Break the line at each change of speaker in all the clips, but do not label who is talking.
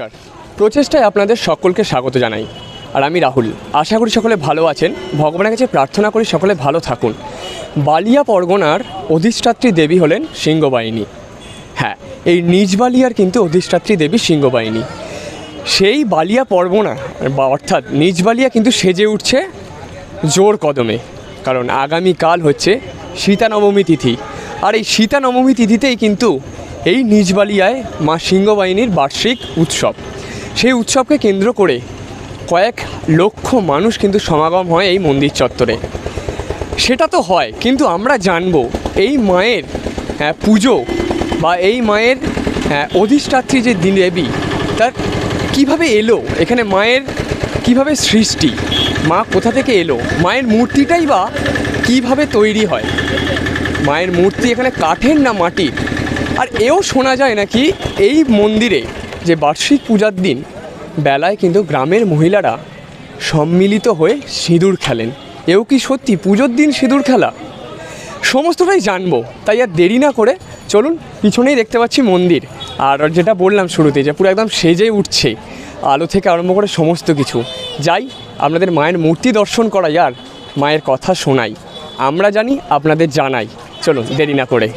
নমস্কার। প্রচেষ্টায় আপনাদের সকলকে স্বাগত জানাই। আর আমি রাহুল। আশা করি সকলে ভালো আছেন। ভগবানের কাছে প্রার্থনা করি সকলে ভালো থাকুন। বালিয়া পরগনার অধিষ্ঠাত্রী দেবী হলেন সিংহবাহিনী। হ্যাঁ এই নিজ বালিয়ার কিন্তু অধিষ্ঠাত্রী দেবী সিংহবাহিনী। সেই বালিয়া পরগনা, বা অর্থাৎ নিজ বালিয়া কিন্তু সেজে উঠছে জোর কদমে। কারণ আগামীকাল হচ্ছে সীতা নবমী তিথি। আর এই সীতা নবমী তিথিতেই কিন্তু এই নিজবালিয়ায় মা সিংহবাহিনীর বার্ষিক উৎসব। সেই উৎসবকে কেন্দ্র করে কয়েক লক্ষ মানুষ কিন্তু সমাগম হয় এই মন্দির চত্বরে। সেটা তো হয়, কিন্তু আমরা জানব এই মায়ের পুজো বা এই মায়ের অধিষ্ঠাত্রী যে দেবী তার কীভাবে এলো? এখানে মায়ের কীভাবে সৃষ্টি? মা কোথা থেকে এলো? মায়ের মূর্তিটাই বা কীভাবে তৈরি হয়? মায়ের মূর্তি এখানে কাঠের না মাটির? আর এও শোনা যায় নাকি এই মন্দিরে যে বার্ষিক পূজার দিন, বেলায় কিন্তু গ্রামের মহিলারা সম্মিলিত হয়ে সিঁদুর খেলেন। এও কি সত্যি পুজোর দিন সিঁদুর খেলা? সমস্তটাই জানব, তাই আর দেরি না করে চলুন পিছনেই দেখতে পাচ্ছি মন্দির। আর যেটা বললাম শুরুতে যে পুরো একদম সেজে উঠছে, আলো থেকে আরম্ভ করে সমস্ত কিছু। যাই, আপনাদের মায়ের মূর্তি দর্শন করাই আর মায়ের কথা শোনাই। আমরা জানি, আপনাদের জানাই। চলুন, দেরি না করে।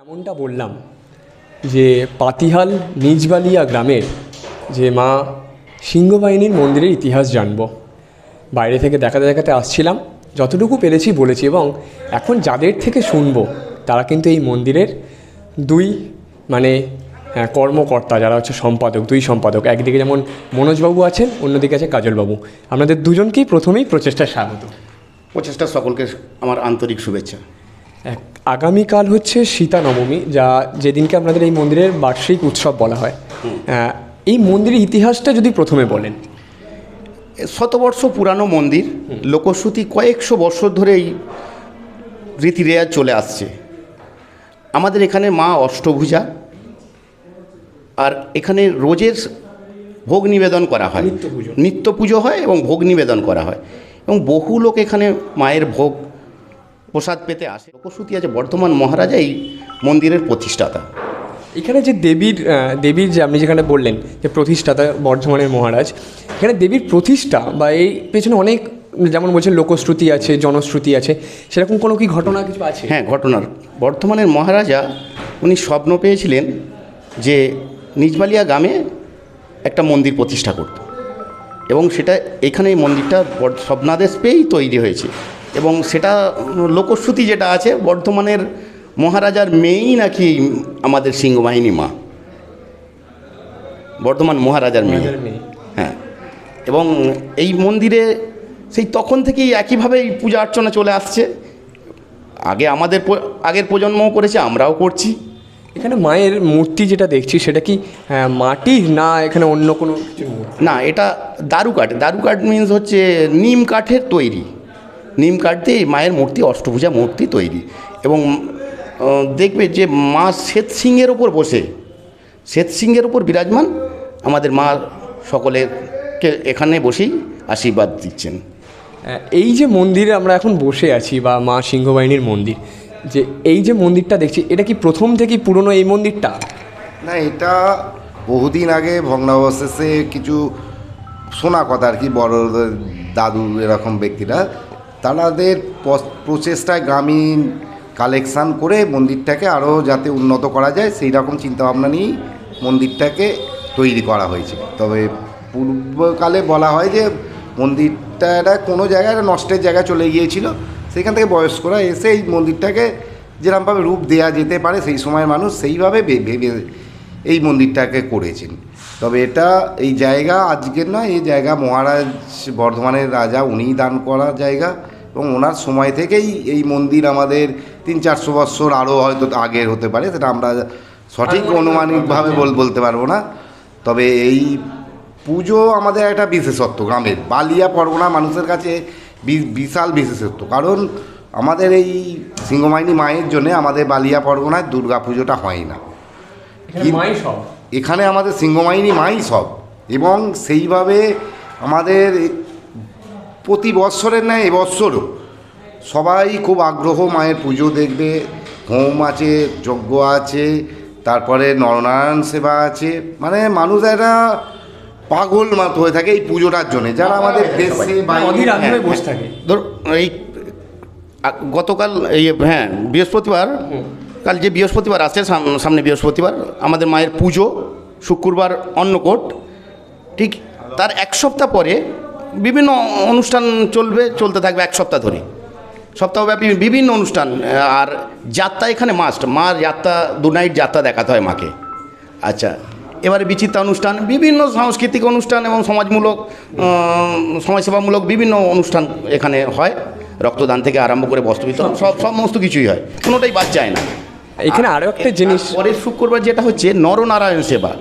এমনটা বললাম যে পাতিহাল নিজবালিয়া গ্রামের যে মা সিংহবাহিনীর মন্দিরের ইতিহাস জানব। বাইরে থেকে দেখাতে দেখাতে আসছিলাম যতটুকু পেরেছি বলেছি এবং এখন যাদের থেকে শুনব তারা কিন্তু এই মন্দিরের দুই মানে হ্যাঁ, কর্মকর্তা যারা হচ্ছে সম্পাদক দুই সম্পাদক একদিকে যেমন মনোজবাবু আছেন অন্যদিকে আছে কাজলবাবু। আপনাদের দুজনকেই প্রথমেই প্রচেষ্টায় স্বাগত।
প্রচেষ্টা সকলকে আমার আন্তরিক শুভেচ্ছা।
এক আগামীকাল হচ্ছে সীতা নবমী যা যেদিনকে আপনাদের এই মন্দিরের বার্ষিক উৎসব বলা হয়। এই মন্দিরের ইতিহাসটা যদি প্রথমে বলেন।
শতবর্ষ পুরানো মন্দির লোকশ্রুতি কয়েকশো বছর ধরে এই রীতি রেয়াজ চলে আসছে। আমাদের এখানে মা অষ্টভুজা আর এখানে রোজের ভোগ নিবেদন করা হয়।
নিত্য পুজো।
নিত্য পুজো হয় এবং ভোগ নিবেদন করা হয়। এবং বহু লোক এখানে মায়ের ভোগ প্রসাদ পেতে আসে। লোকশ্রুতি আছে বর্ধমান মহারাজা এই মন্দিরের প্রতিষ্ঠাতা।
এখানে যে দেবীর দেবীর যে আপনি যেখানে বললেন যে প্রতিষ্ঠাতা বর্ধমানের মহারাজ এখানে দেবীর প্রতিষ্ঠা বা এই পেছনে অনেক যেমন বলছেন লোকশ্রুতি আছে জনশ্রুতি আছে সেরকম কোনো কি ঘটনা কিছু আছে?
হ্যাঁ ঘটনার। বর্ধমানের মহারাজা উনি স্বপ্ন পেয়েছিলেন যে নিজবালিয়া গ্রামে একটা মন্দির প্রতিষ্ঠা করত। এবং সেটা এখানে এই মন্দিরটা স্বপ্নাদেশ পেয়েই তৈরি হয়েছে। এবং সেটা লোকশ্রুতি যেটা আছে বর্ধমানের মহারাজার মেয়েই নাকি আমাদের সিংহবাহিনী মা? বর্ধমান মহারাজার মেয়ে। হ্যাঁ। এবং এই মন্দিরে সেই তখন থেকেই একইভাবে এই পূজা অর্চনা চলে আসছে। আগে আমাদের আগের প্রজন্মও করেছে আমরাও করছি।
এখানে মায়ের মূর্তি যেটা দেখছি সেটা কি আহ, মাটির না এখানে অন্য কোনো
না এটা দারু কাঠ দারু কাঠ মিন্স হচ্ছে নিম কাঠের তৈরি। নিম কাঠ দিয়ে এই মায়ের মূর্তি অষ্টভুজা মূর্তি তৈরি। এবং দেখবে যে মা শ্বেত সিংহের ওপর বসে। শ্বেত সিংহের ওপর বিরাজমান আমাদের মা সকলেরকে এখানে বসেই আশীর্বাদ দিচ্ছেন।
এই যে মন্দিরে আমরা এখন বসে আছি বা মা সিংহবাহিনীর মন্দির যে এই যে মন্দিরটা দেখছি এটা কি প্রথম থেকেই পুরনো এই মন্দিরটা?
না এটা বহুদিন আগে ভগ্নাবশেষে কিছু শোনা কথা আর কি বড় দাদু এরকম ব্যক্তিরা। তাদের প্রচেষ্টায় গ্রামীণ কালেকশান করে মন্দিরটাকে আরও যাতে উন্নত করা যায়, সেই রকম চিন্তাভাবনা নিয়েই মন্দিরটাকে তৈরি করা হয়েছে। তবে পূর্বকালে বলা হয় যে মন্দিরটা কোনো জায়গায় একটা নষ্টের জায়গায় চলে গিয়েছিল, সেখান থেকে বয়স্করা এসে এই মন্দিরটাকে যেরকমভাবে রূপ দেওয়া যেতে পারে, সেই সময়ের মানুষ সেইভাবে ভেবে এই মন্দিরটাকে করেছেন। তবে এটা এই জায়গা আজকের নয়, এই জায়গা মহারাজ বর্ধমানের রাজা, উনিই দান করা জায়গা। এবং ওনার সময় থেকেই এই মন্দির আমাদের তিন চারশো বৎসর আরও হয়তো আগের হতে পারে সেটা আমরা সঠিক অনুমানিকভাবে বল বলতে পারব না। তবে এই পুজো আমাদের একটা বিশেষত্ব গ্রামের বালিয়া পরগনা মানুষের কাছে বিশাল বিশেষত্ব। কারণ আমাদের এই সিংহমাইনি মায়ের জন্য আমাদের বালিয়া পরগনায় দুর্গা পুজোটা হয় না। এখানে আমাদের সিংহমাইনি মাই সব। এবং সেইভাবে আমাদের প্রতি বৎসরের ন্যায় এবৎসরও সবাই খুব আগ্রহ মায়ের পুজো দেখবে হোম আছে যজ্ঞ আছে তারপরে নরনারায়ণ সেবা আছে। মানে মানুষ একটা পাগল মত হয়ে থাকে এই পুজোটার জন্য। যারা আমাদের দেশে
অধীর
হ্যাঁ,
বসে থাকে।
ধর এই গতকাল এই হ্যাঁ বৃহস্পতিবার কাল যে বৃহস্পতিবার আছে সাম- সামনে বৃহস্পতিবার আমাদের মায়ের পুজো শুক্রবার অন্নকোট ঠিক তার এক সপ্তাহ পরে বিভিন্ন অনুষ্ঠান চলবে চলতে থাকবে এক সপ্তাহ ধরে সপ্তাহব্যাপী বিভিন্ন অনুষ্ঠান আর যাত্রা এখানে মাস্ট মার যাত্রা দু নাইট যাত্রা দেখাতে হয় মাকে। আচ্ছা এবারে বিচিত্রা অনুষ্ঠান বিভিন্ন সাংস্কৃতিক অনুষ্ঠান এবং সমাজমূলক সমাজসেবামূলক বিভিন্ন অনুষ্ঠান এখানে হয়। রক্তদান থেকে আরম্ভ করে বস্ত্র বিতরণ সব সমস্ত কিছুই হয়। কোনোটাই বাদ যায় না।
এখানে আরও একটা জিনিস
পরের শুক্রবার যেটা হচ্ছে নরনারায়ণ সেবা।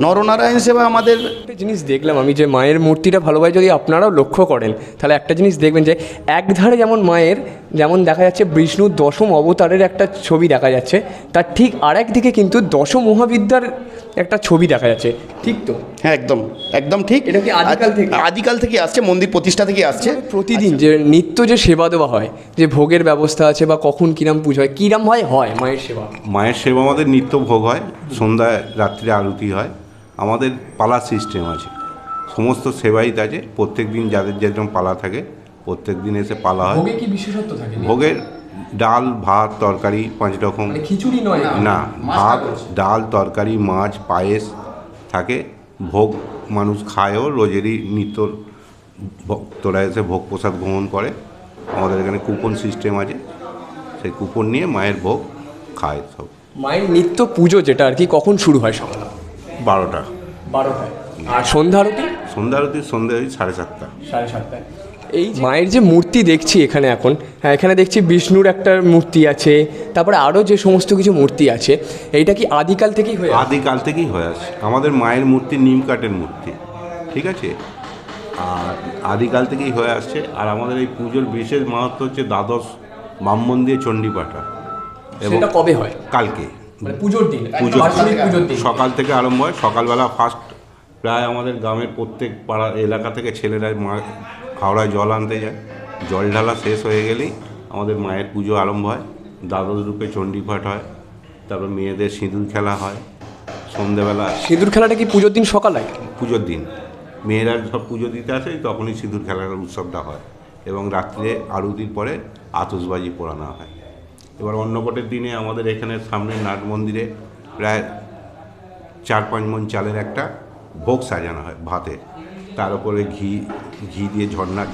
নরনারায়ণ সেবা আমাদের
একটা জিনিস দেখলাম আমি যে মায়ের মূর্তিটা ভালোভাবে যদি আপনারাও লক্ষ্য করেন তাহলে একটা জিনিস দেখবেন যে একধারে যেমন মায়ের যেমন দেখা যাচ্ছে বিষ্ণুর দশম অবতারের একটা ছবি দেখা যাচ্ছে তার ঠিক আরেক দিকে কিন্তু দশম মহাবিদ্যার একটা ছবি দেখা যাচ্ছে। ঠিক তো?
হ্যাঁ একদম একদম ঠিক।
এটা কি আদিকাল থেকে?
আদিকাল থেকে আসছে মন্দির প্রতিষ্ঠা থেকে আসছে।
প্রতিদিন যে নিত্য যে সেবা দেওয়া হয় যে ভোগের ব্যবস্থা আছে বা কখন কিরাম পুজো হয় কিরাম হয় হয় মায়ের সেবা?
মায়ের সেবা আমাদের নিত্য ভোগ হয় সন্ধ্যায় রাত্রে আরতি হয়। আমাদের পালা সিস্টেম আছে। সমস্ত সেবাই আছে প্রত্যেক দিন যাদের যেরকম পালা থাকে প্রত্যেক দিন এসে পালা হয়।
ভোগে কি বিশেষত্ব থাকে?
ভোগের ডাল ভাত তরকারি পাঁচ রকম।
মানে খিচুড়ি নয়
না? ভাত ডাল তরকারি মাছ পায়েস থাকে। ভোগ মানুষ খায়ও রোজেরই নিত্য ভক্তরা এসে ভোগ প্রসাদ গ্রহণ করে। আমাদের এখানে কুপন সিস্টেম আছে। সেই কুপন নিয়ে মায়ের ভোগ খায় সব।
মায়ের নিত্য পুজো যেটা আর কি কখন শুরু হয় সকাল?
বারোটা।
বারোটায় আর সন্ধ্যা আরতি?
সন্ধ্যা আরতি সন্ধ্যা ওই সাড়ে সাতটা।
সাড়ে সাতটায়। এই মায়ের যে মূর্তি দেখছি এখানে এখন হ্যাঁ এখানে দেখছি বিষ্ণুর একটা মূর্তি আছে তারপরে আরও যে সমস্ত কিছু মূর্তি আছে এইটা কি আদিকাল থেকেই হয়ে
আদিকাল থেকেই হয়ে আসছে আমাদের মায়ের মূর্তি নিম কাঠের মূর্তি ঠিক আছে? আর আদিকাল থেকেই হয়ে আসছে। আর আমাদের এই পুজোর বিশেষ মাহাত্ম হচ্ছে দ্বাদশ ব্রাহ্মণ দিয়ে চণ্ডীপাঠা। এবং
সেটা কবে হয়?
কালকে।
মানে পুজোর দিন
পুজোর
দিন।
সকাল থেকে আরম্ভ হয় সকালবেলা ফার্স্ট প্রায় আমাদের গ্রামের প্রত্যেক পাড়া এলাকা থেকে ছেলেরা মা হাওড়ায় জল আনতে যায়। জল ঢালা শেষ হয়ে গেলেই আমাদের মায়ের পুজো আরম্ভ হয়। দ্বাদশ রূপে চণ্ডীপাঠ হয় তারপর মেয়েদের সিঁদুর খেলা হয় সন্ধেবেলা
সিঁদুর খেলাটা কি পুজোর দিন সকাল? হয়
পুজোর দিন। মেয়েরা সব পুজো দিতে আসে তখনই সিঁদুর খেলার উৎসবটা হয় এবং রাত্রে আরতির পরে আতসবাজি পোড়ানো হয়। এবার অন্নকটের দিনে আমাদের এখানে সামনে নাট মন্দিরে প্রায় চার পাঁচ মন চালের একটা ভোগ সাজানো হয়, ভাতে। তার উপরে ঘি ঘি দিয়ে ঝর্ণা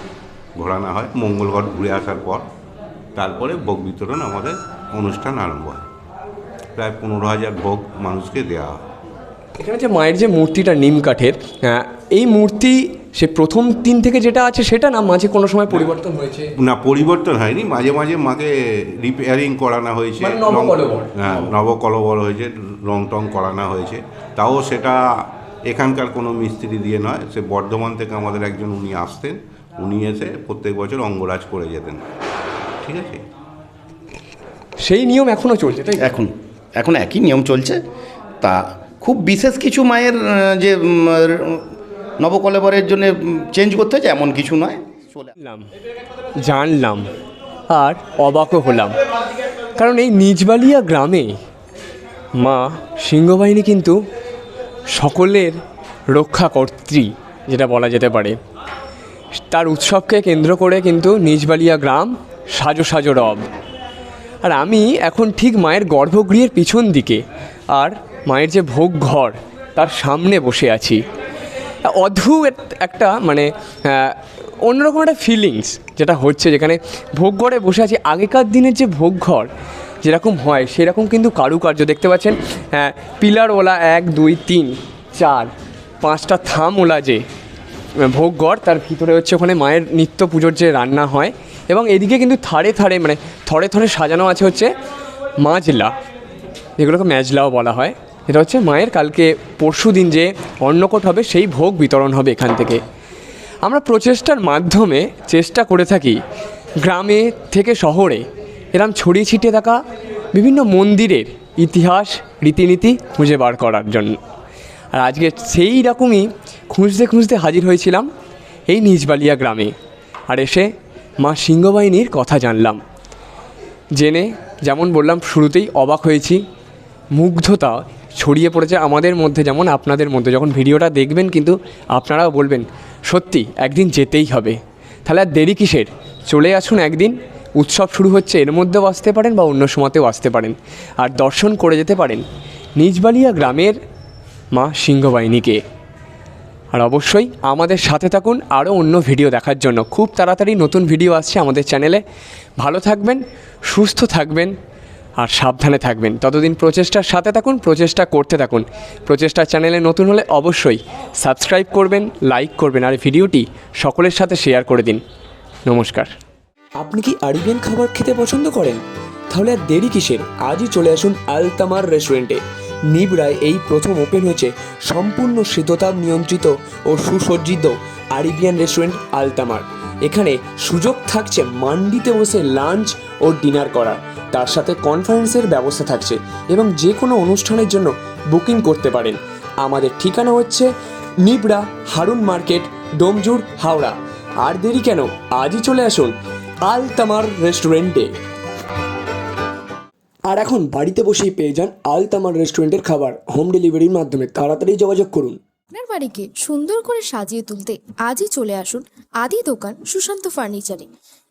ঘোরানো হয়, মঙ্গল ঘট ঘুরে আসার পর। তারপরে ভোগ বিতরণ আমাদের অনুষ্ঠান আরম্ভ হয়। প্রায় পনেরো হাজার ভোগ মানুষকে দেওয়া হয়।
এখানে যে মায়ের যে মূর্তিটা নিম কাঠের এই মূর্তি সে প্রথম দিন থেকে যেটা আছে সেটা না মাঝে কোনো সময় পরিবর্তন হয়েছে?
না পরিবর্তন হয়নি। মাঝে মাঝে মাকে রিপেয়ারিং করানো হয়েছে।
মানে
হ্যাঁ নবকলবর হয়েছে রং টং করানো হয়েছে। তাও সেটা এখানকার কোনো মিস্ত্রি দিয়ে নয় সে বর্ধমান থেকে আমাদের একজন উনি আসতেন। উনি এসে প্রত্যেক বছর অঙ্গরাজ করে যেতেন। ঠিক আছে?
সেই নিয়ম এখনও চলছে তাই
এখন এখন একই নিয়ম চলছে। তা খুব বিশেষ কিছু মায়ের যে নবকলেবরের জন্য চেঞ্জ করতে হয়েছে এমন কিছু নয়
জানলাম। জানলাম। আর অবাকও হলাম। কারণ এই নিজবালিয়া গ্রামে মা সিংহবাহিনী কিন্তু সকলের রক্ষাকর্ত্রী যেটা বলা যেতে পারে। তার উৎসবকে কেন্দ্র করে কিন্তু নিজবালিয়া গ্রাম সাজো সাজো রব। আর আমি এখন ঠিক মায়ের গর্ভগৃহের পিছন দিকে, আর মায়ের যে ভোগ ঘর, তার সামনে বসে আছি। অদ্ভুত একটা মানে অন্যরকম একটা ফিলিংস যেটা হচ্ছে যেখানে ভোগ ঘরে বসে আছি। আগেকার দিনের যে ভোগ ঘর যেরকম হয়, সেরকম কিন্তু কারুকার্য। দেখতে পাচ্ছেন হ্যাঁ পিলারওয়ালা এক, দুই, তিন, চার, পাঁচটা থামওয়ালা যে ভোগঘর, তার ভিতরে হচ্ছে ওখানে মায়ের নিত্য পুজোর যে রান্না হয় এবং এদিকে কিন্তু থারে থারে মানে থরে থরে সাজানো আছে হচ্ছে মাজলা। যেগুলোকে ম্যাজলাও বলা হয়। এটা হচ্ছে মায়ের কালকে পরশু দিন যে অন্নকট হবে, সেই ভোগ বিতরণ হবে এখান থেকে। আমরা প্রচেষ্টার মাধ্যমে চেষ্টা করে থাকি গ্রামে থেকে শহরে এরম ছড়িয়ে ছিটিয়ে থাকা বিভিন্ন মন্দিরের ইতিহাস, রীতিনীতি খুঁজে বার করার জন্য। আর আজকে সেই রকমই খুঁজতে খুঁজতে হাজির হয়েছিলাম এই নিজবালিয়া গ্রামে। আর এসে মা সিংহবাহিনীর কথা জানলাম। জেনে যেমন বললাম, শুরুতেই অবাক হয়েছি। মুগ্ধতা ছড়িয়ে পড়েছে আমাদের মধ্যে যেমন আপনাদের মধ্যে। যখন ভিডিওটা দেখবেন কিন্তু আপনারাও বলবেন, সত্যি, একদিন যেতেই হবে। তাহলে আর দেরি কিসের? চলে আসুন একদিন, উৎসব শুরু হচ্ছে, এর মধ্যেও আসতে পারেন বা অন্য সময়তেও আসতে পারেন। আর দর্শন করে যেতে পারেন নিজবালিয়া গ্রামের মা সিংহবাহিনীকে। আর অবশ্যই আমাদের সাথে থাকুন, আরও অন্য ভিডিও দেখার জন্য। খুব তাড়াতাড়ি নতুন ভিডিও আসছে আমাদের চ্যানেলে। ভালো থাকবেন, সুস্থ থাকবেন। আর সাবধানে থাকবেন। ততদিন প্রচেষ্টার সাথে থাকুন, প্রচেষ্টা করতে থাকুন। প্রচেষ্টা চ্যানেলে নতুন হলে অবশ্যই সাবস্ক্রাইব করবেন, লাইক করবেন আর ভিডিওটি সকলের সাথে শেয়ার করে দিন। নমস্কার।
আপনি কি আরবিয়ান খাবার খেতে পছন্দ করেন? তাহলে আর দেরি কিসের? আজই চলে আসুন আলতামার রেস্টুরেন্টে। নিবরায় এই প্রথম ওপেন হয়েছে সম্পূর্ণ শীততাপ নিয়ন্ত্রিত ও সুসজ্জিত আরবিয়ান রেস্টুরেন্ট আলতামার। এখানে সুযোগ থাকছে মান্ডিতে বসে লাঞ্চ ও ডিনার করার। তার সাথে কনফারেন্সের ব্যবস্থা থাকছে এবং যে কোনো অনুষ্ঠানের জন্য বুকিং করতে পারেন। আমাদের ঠিকানা হচ্ছে নিবড়া হারুন মার্কেট ডোমজুর হাওড়া। আর দেরি কেন? আজই চলে আসুন আল তামার রেস্টুরেন্টে আর এখন বাড়িতে বসেই পেয়ে যান আল তামার রেস্টুরেন্টের খাবার। হোম ডেলিভারির মাধ্যমে তাড়াতাড়ি যোগাযোগ করুন।
আপনার বাড়িকে সুন্দর করে সাজিয়ে তুলতে আজই চলে আসুন আদি দোকান সুশান্ত ফার্নিচারে।